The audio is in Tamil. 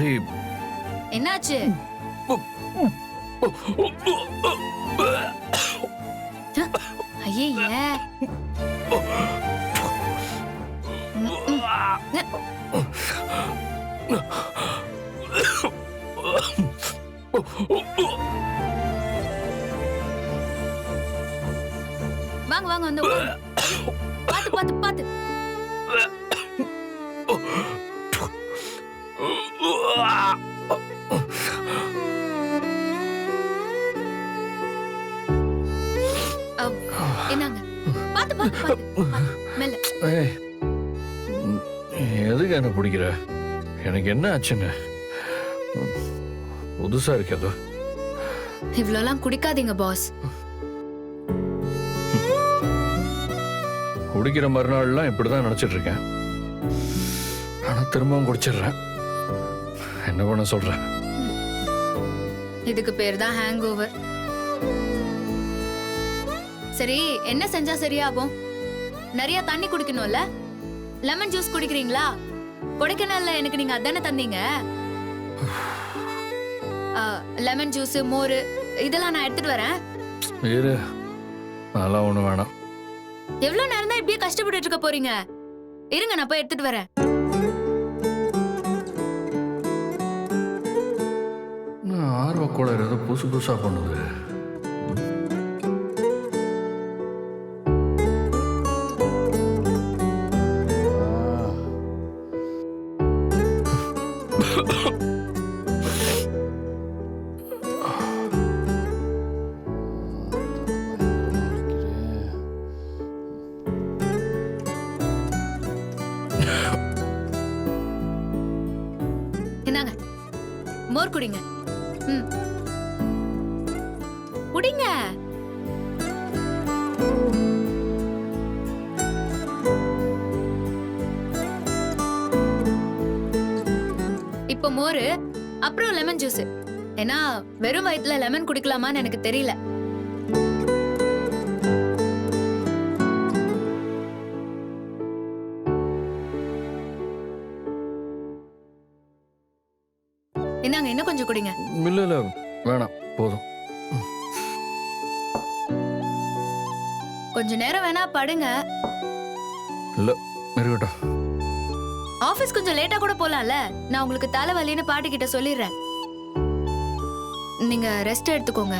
மாதிரி என்னாச்சு? ஐயே வாங்க வாங்க வந்து பாத்து பாத்து பாத்து என்னங்க? பாத்து பாத்து. மெல்ல. எதுக்கு என்ன பிடிக்கிற? எனக்கு என்ன ஆச்சுன்னு புதுசா இருக்கு அது இவ்வளோலாம் குடிக்காதீங்க பாஸ். குடிக்கிற மறுநாள்லாம் இப்படிதான் நினைச்சிட்டு இருக்கேன். ஆனா திரும்பவும் குடிச்சிடுறேன். என்ன பண்ண சொல்ற? இதுக்கு பேர் தான் ஹேங் ஓவர் சரி என்ன செஞ்சா சரியாகும்? நிறைய தண்ணி குடிக்கணும்ல? Lemon juice குடிக்கிறீங்களா? கொடைக்கானல்ல எனக்கு நீங்க அதானே தந்தீங்க? லெமன் ஜூஸ் மோர் இதெல்லாம் நான் எடுத்துட்டு வரேன். இரு அதெல்லாம் ஒண்ணு வேணாம். எவ்வளவு நேரம் தான் இப்படியே கஷ்டப்பட்டுட்டு இருக்க போறீங்க? இருங்க நான் போய் எடுத்துட்டு வரேன். ஆர்வக்கோளர் ஏதோ புதுசு புதுசா பண்ணுது. என்னங்க மோர் குடிங்க. ம். குடிங்க. இப்போ மோரு அப்புறம் லெமன் ஜூஸ் ஏன்னா வெறும் வயித்துல லெமன் குடிக்கலாமான்னு எனக்கு தெரியல. என்னங்க இன்னும் கொஞ்சம் குடிங்க. இல்ல இல்ல வேணாம் போதும். கொஞ்ச நேரம் வேணா படுங்க. இல்ல இருக்கட்டும். ஆபீஸ் கொஞ்சம் லேட்டா கூட போலாம்ல? நான் உங்களுக்கு தலைவலின்னு பாட்டி கிட்ட சொல்லிடுறேன். நீங்க ரெஸ்ட் எடுத்துக்கோங்க.